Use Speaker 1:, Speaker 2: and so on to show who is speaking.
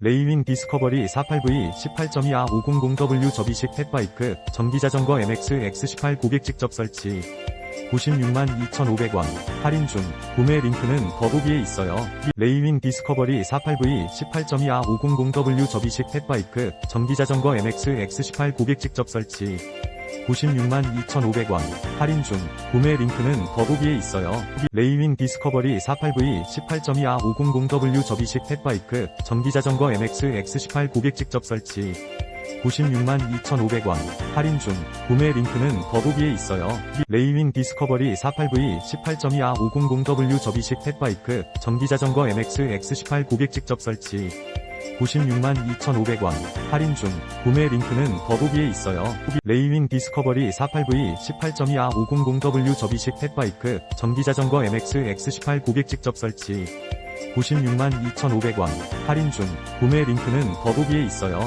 Speaker 1: 레이윈 디스커버리 48V 18.2A 500W 접이식 펫바이크 전기자전거 MX X18 고객 직접 설치. 96만 2,500원. 할인 중. 구매 링크는 더보기에 있어요. 레이윈 디스커버리 48V 18.2A 500W 접이식 펫바이크 전기자전거 MX X18 고객 직접 설치 96만 2,500원 할인 중 구매 링크는 더보기에 있어요. 레이윈 디스커버리 48V 18.2A 500W 접이식 펫바이크 전기자전거 MX X18 고객 직접 설치 96만 2,500원 할인 중 구매 링크는 더보기에 있어요. 레이윈 디스커버리 48V 18.2A 500W 접이식 펫바이크 전기자전거 MX X18 고객 직접 설치 96만 2,500원. 할인 중. 구매 링크는 더보기에 있어요. 레이윈 디스커버리 48V 18.2A 500W 접이식 펫바이크 전기자전거 MX X18 고객 직접 설치. 96만 2,500원. 할인 중. 구매 링크는 더보기에 있어요.